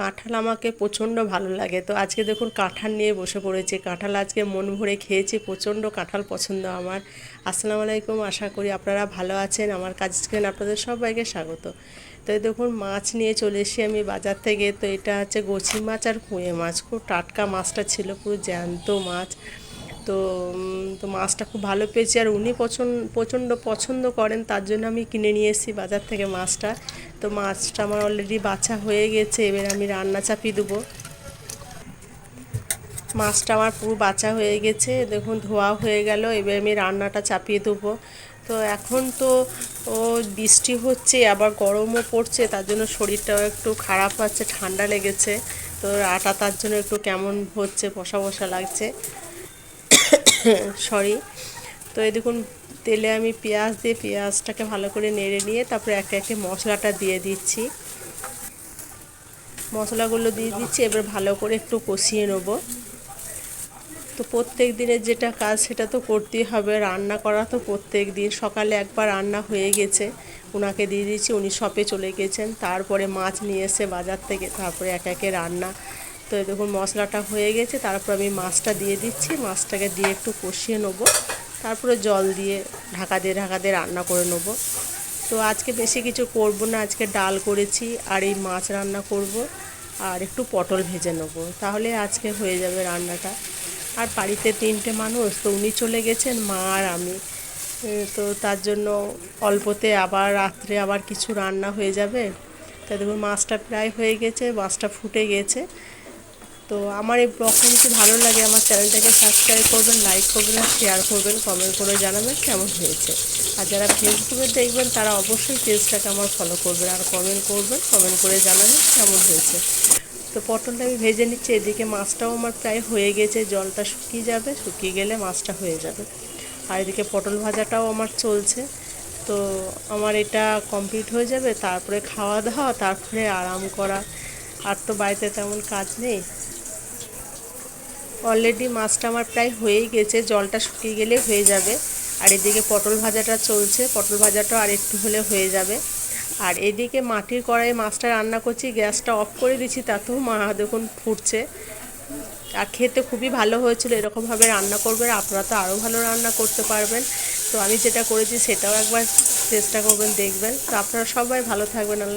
কাঁঠাল আমাকে প্রচণ্ড ভালো লাগে। তো আজকে দেখুন কাঁঠাল নিয়ে বসে পড়েছে। কাঁঠাল আজকে মন ভরে খেয়েছি, প্রচণ্ড কাঁঠাল পছন্দ আমার। আসসালামু আলাইকুম, আশা করি আপনারা ভালো আছেন। আমার কাজকে আপনাদের সবাইকে স্বাগত। তো দেখুন মাছ নিয়ে চলে এসেছি আমি বাজার থেকে। তো এটা হচ্ছে গোছি মাছ আর কুঁয়ে মাছ। খুব টাটকা মাছটা ছিল পুরো জ্যান্ত মাছ। তো তো মাছটা খুব ভালো পেয়েছি। আর উনি পছন্দ প্রচণ্ড পছন্দ করেন, তার জন্য আমি কিনে নিয়ে এসেছি বাজার থেকে মাছটা। তো মাছটা আমার অলরেডি বাছা হয়ে গেছে, এবার আমি রান্না চাপিয়ে দেবো। মাছটা আমার পুরো বাছা হয়ে গেছে, দেখুন ধোয়া হয়ে গেল, এবার আমি রান্নাটা চাপিয়ে দেবো। তো এখন তো, ও বৃষ্টি হচ্ছে, আবার গরমও পড়ছে, তার জন্য শরীরটাও একটু খারাপ আছে ঠান্ডা লেগেছে। তো আটা তার জন্য একটু কেমন হচ্ছে, বসা বসা লাগছে। সরি তো এই দেখুন, তেলে আমি পেঁয়াজ দিয়ে পেঁয়াজটাকে ভালো করে নেড়ে নিয়ে তারপরে একে একে মশলাটা দিয়ে দিচ্ছি। মশলাগুলো দিয়ে দিচ্ছি, এবার ভালো করে একটু কষিয়ে নেব। তো প্রত্যেক দিনের যেটা কাজ, সেটা তো করতেই হবে। রান্না করা তো প্রত্যেক দিন। সকালে একবার রান্না হয়ে গেছে। ওনাকে দিয়ে দিয়েছি, উনি শপে চলে গেছেন। তারপরে মাছ নিয়ে এসে বাজার থেকে তারপরে একে একে রান্না তো দেখুন মশলাটা হয়ে গেছে, তারপর আমি মাছটা দিয়ে দিচ্ছি। মাছটাকে দিয়ে একটু কষিয়ে নেব। তারপরে জল দিয়ে ঢাকা দিয়ে ঢাকা দিয়ে রান্না করে নেব। তো আজকে বেশি কিছু করব না, আজকে ডাল করেছি আর এই মাছ রান্না করব আর একটু পটল ভেজে নেব। তাহলে আজকে হয়ে যাবে রান্নাটা। আর বাড়িতে তিনটে মানুষ, তো উনি চলে গেছেন, মা আর আমি। তো তার জন্য অল্পতে আবার রাত্রে আবার কিছু রান্না হয়ে যাবে। তা দেখুন মাছটা প্রায় হয়ে গেছে, মাছটা ফুটে গেছে। তো আমার এই ব্লগটা যদি ভালো লাগে, আমার চ্যানেলটাকে সাবস্ক্রাইব করবেন লাইক করবেন আর শেয়ার করবেন কমেন্ট করে জানাবেন কেমন হয়েছে। আর যারা ফেসবুকে দেখবেন, তারা অবশ্যই পেজটাকে আমার ফলো করবেন আর কমেন্ট করবেন কমেন্ট করে জানাবেন কেমন হয়েছে। তো পটলটা আমি ভেজে নিচ্ছি, এদিকে মাছটাও আমার প্রায় হয়ে গেছে, জলটা শুকিয়ে যাবে, শুকিয়ে গেলে মাছটা হয়ে যাবে। আর এদিকে পটল ভাজাটাও আমার চলছে। তো আমার এটা কমপ্লিট হয়ে যাবে, তারপরে খাওয়া দাওয়া তারপরে আরাম করা। আর তো বাড়িতে তেমন কাজ নেই। অলরেডি মাছটা আমার প্রায় হয়েই গেছে, জলটা শুকিয়ে গেলে হয়ে যাবে। আর এদিকে পটল ভাজাটা চলছে, পটল ভাজাটাও আর একটু হলে হয়ে যাবে। আর এদিকে মাটির কড়াইয়ে মাছটা রান্না করছি, গ্যাসটা অফ করে দিচ্ছি, তাতেও মা দেখুন ফুটছে। আর খেতে খুবই ভালো হয়েছিল, এরকমভাবে রান্না করবেন, আপনারা তো আরও ভালো রান্না করতে পারবেন। তো আমি যেটা করেছি সেটাও একবার চেষ্টা করবেন, দেখবেন। তো আপনারা সবাই ভালো থাকবেন, আল্লাহ